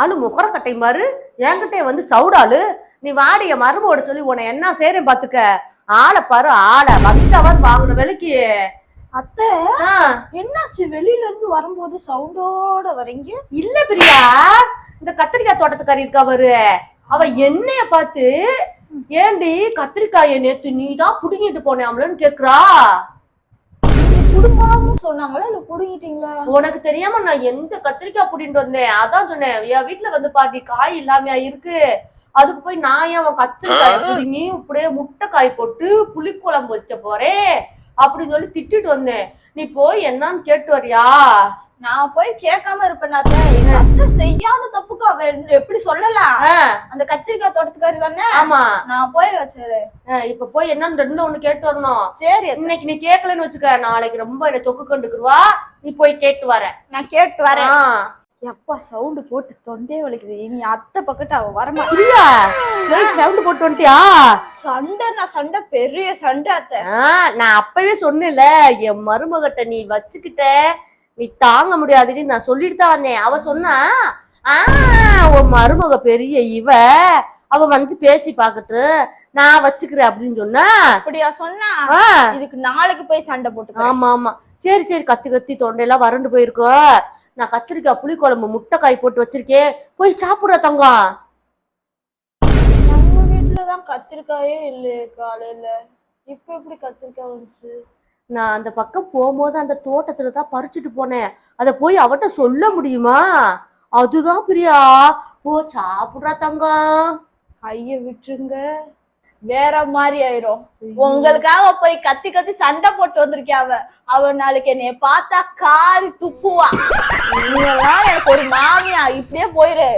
ஆளு முகரக்கட்டை மாறு என்கிட்ட வந்து சவுடாளு நீ வாடிய மருமோட சொல்லி உன்னை என்ன செய்றேன் பாத்துக்க. ஆளை பாரு ஆளை. வந்தாவது வாங்கின விலைக்கு. அத்தை என்னாச்சு? வெளியில இருந்து வரும்போது சவுண்டோட வரீங்க? இல்ல பிரியா. இந்த கத்திரிக்காய் தோட்டத்துக்காரி இருக்கா பாரு. அவ என்னைய பார்த்து ஏண்டி கத்திரிக்காயை நேத்து நீ தான் புடுங்கிட்டு போனேன் கேக்குறா? குடும்பம்னு சொன்னாங்களா இல்ல புடுங்கிட்டீங்களா உனக்கு தெரியாம நான் எந்த கத்திரிக்காய் புடிட்டு வந்தேன்? அதான் சொன்னேன். என் வீட்டுல வந்து பாட்டி காய் இல்லாமையா இருக்கு. அதுக்கு போய் நான் ஏன் அவன் கத்திரிக்காய் புடுங்கி இப்படியே முட்டை காய் போட்டு புளிக்குழம்பு வைக்க போறேன்? அப்படின்னு சொல்லி திட்டிட்டு வந்தேன். நீ போய் என்னன்னு கேட்டு வரியா? நான் போய் கேட்காம இருப்பேன் அத்தை எங்க அத்தை செய்யாத தப்புக்கு அவ எப்படி சொல்லலாம் அந்த கத்திரிக்காய் தோட்டத்துக்காரி தானே? ஆமா. நான் போய் வச்சேன் ஆ, இப்ப போய் என்னன்னு ரெண்டுல ஒண்ணு கேட்டு வரணும். சரி. இன்னைக்கு நீ கேட்கலன்னு வச்சுக்க நாளைக்கு ரொம்ப என்னை தொக்கு கண்டுக்குருவா. நீ போய் கேட்டு வர. நான் கேட்டு வரேன். எப்பா சவுண்ட் போட்டு தொண்டே வலிக்குது. இனி அத்தை பக்கத்து அவ வரமா லைட் சவுண்ட் போட்டு வந்துட்டியா? சண்டை நான் சண்டை பெரிய சண்டை அத்தை. நான் அப்பவே சொன்னேன்ல என் மருமகிட்ட நீ வச்சுக்கிட்ட. நீ தாங்க முடியாதுன்னு நான் சொல்லிட்டு தான் வந்தேன். அவ சொன்னா ஆ உன் மருமக பெரிய இவ. அவ வந்து பேசி பாக்கட்டு நான் வச்சுக்கிறேன் அப்படின்னு சொன்னா அப்படியா? சொன்னா இதுக்கு நாளைக்கு போய் சண்டை போட்டு ஆமா ஆமா. சரி சரி கத்தி கத்தி தொண்டையெல்லாம் வறண்டு போயிருக்கோ. நான் கத்திரிக்காய் புளிக்குழம்பு முட்டை காய் போட்டு வச்சிருக்கேன். போய் சாப்பிடுற தங்கம் நம்ம வீட்டுலதான் கத்திரிக்காயே இல்லையே காலையில. இப்ப எப்படி கத்திரிக்காய் வந்துச்சு? நான் அந்த பக்கம் போகும்போது அந்த தோட்டத்துல தான் பறிச்சுட்டு போனேன். அத போய் அவட்ட சொல்ல முடியுமா? அதுதான் பிரியா. போ சாப்பிடுறா தங்கம் கைய விட்டுருங்க. வேற மாதிரி ஆயிரும். உங்களுக்காக போய் கத்தி கத்தி சண்டை போட்டு வந்திருக்கேன் அவ? அவ நாளைக்கு என்னைய பார்த்தா காரி துப்புவா. எனக்கு ஒரு மாமியா. இப்படியே போயிரு.